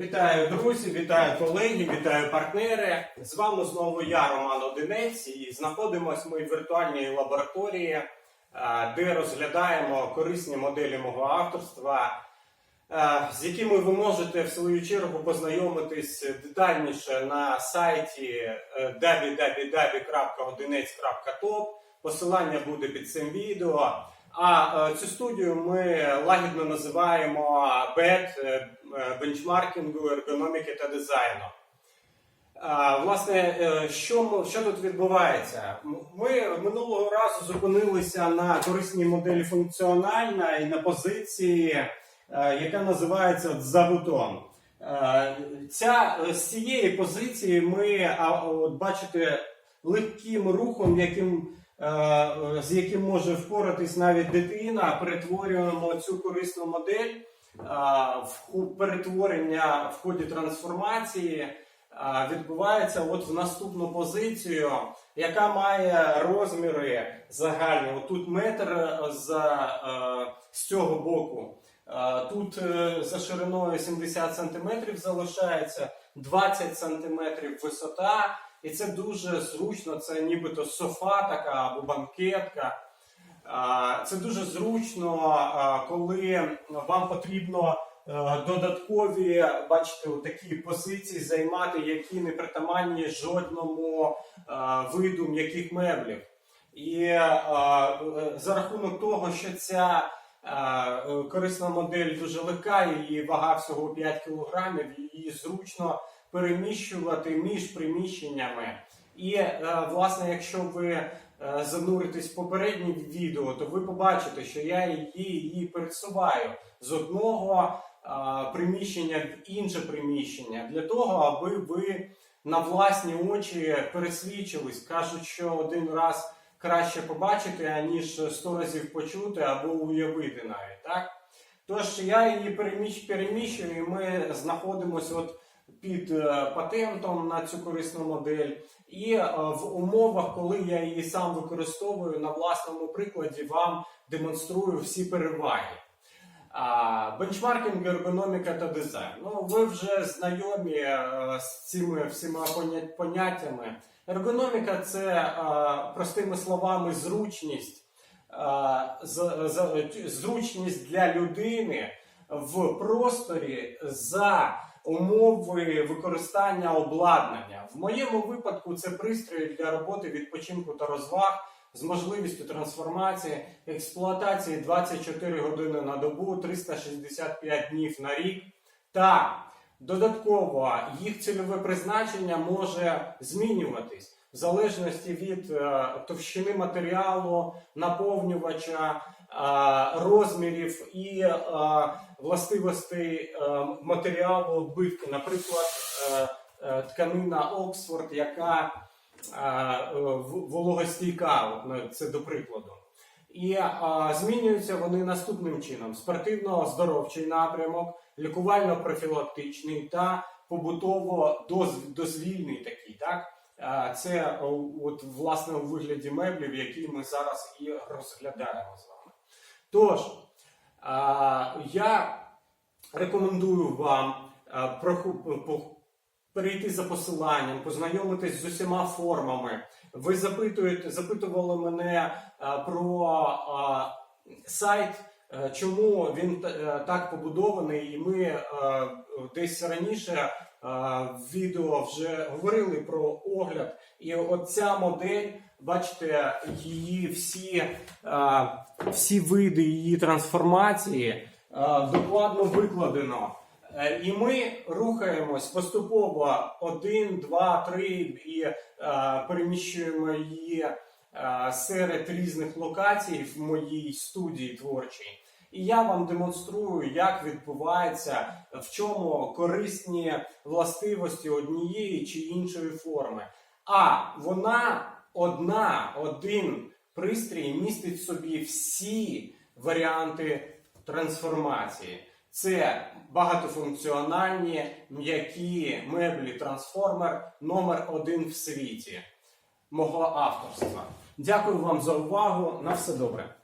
Вітаю, друзі, вітаю колеги, вітаю партнери. З вами знову я, Роман Одинець, і знаходимося ми в віртуальній лабораторії, е, де розглядаємо корисні моделі мого авторства, е, з якими ви можете в свою чергу познайомитись детальніше на сайті е, www.одинець.top. Посилання буде під цим відео. А е, цю студію ми лагідно називаємо БЕД е, бенчмаркінгу, ергономіки та дизайну. Власне, е, що, що тут відбувається? Ми минулого разу зупинилися на корисній моделі функціональна і на позиції, е, яка називається забутон. Е, Ця, з цієї позиції ми, от бачите, легким рухом, яким, е, з яким може впоратись навіть дитина, перетворюємо цю корисну модель в перетворення в ході трансформації відбувається от в наступну позицію, яка має розміри загальні. Отут метр за, е, з цього боку. Тут е, за шириною 70 см залишається 20 см висота, і це дуже зручно. Це нібито софа така або банкетка. Це дуже зручно, коли вам потрібно е, додаткові, бачите, такі позиції займати, які не притаманні жодному е, виду м'яких меблів. І е, за рахунок того, що ця корисна модель дуже легка, її вага всього 5 кг, її зручно переміщувати між приміщеннями. І, е, власне, якщо ви е, зануритесь в попереднє відео, то ви побачите, що я її, її пересуваю з одного е, приміщення в інше приміщення для того, аби ви на власні очі пересвідчились. Кажуть, що один раз краще побачити, аніж сто разів почути або уявити навіть. Так? Тож я її переміщую, і ми знаходимося от під е, патентом на цю корисну модель. І е, в умовах, коли я її сам використовую на власному прикладі, вам демонструю всі переваги. Бенчмаркінг, ергономіка та дизайн. Ну, ви вже знайомі е, з цими всіма поняттями. Ергономіка це простими словами зручність, зручність для людини в просторі за умови використання обладнання. В моєму випадку це пристрої для роботи, відпочинку та розваг з можливістю трансформації, експлуатації 24 години на добу, 365 днів на рік. Та додатково їх цільове призначення може змінюватись в залежності від е, товщини матеріалу, наповнювача, розмірів і е, властивостей е, матеріалу оббивки. Наприклад, е, е, тканина Оксфорд, яка е, вологостійка, ну, це до прикладу. І змінюються вони наступним чином: спортивно-оздоровчий напрямок, лікувально-профілактичний та побутово-дозвільний такий. Так? Це от, власне у вигляді меблів, які ми зараз і розглядаємо з вами. Тож, я рекомендую вам перейти за посиланням, познайомитись з усіма формами. Ви запитуєте, запитували мене про сайт, е, чому він е, так побудований, і ми е, десь раніше відео вже говорили про огляд. І от ця модель, бачите, її всі, всі види її трансформації докладно викладено. Е, І ми рухаємось поступово один, два, три і переміщуємо її серед різних локацій в моїй студії творчій. І я вам демонструю, як відбувається, в чому корисні властивості однієї чи іншої форми. А вона одна, один пристрій містить в собі всі варіанти трансформації. Це багатофункціональні м'які меблі трансформер номер один в світі мого авторства. Дякую вам за увагу. На все добре.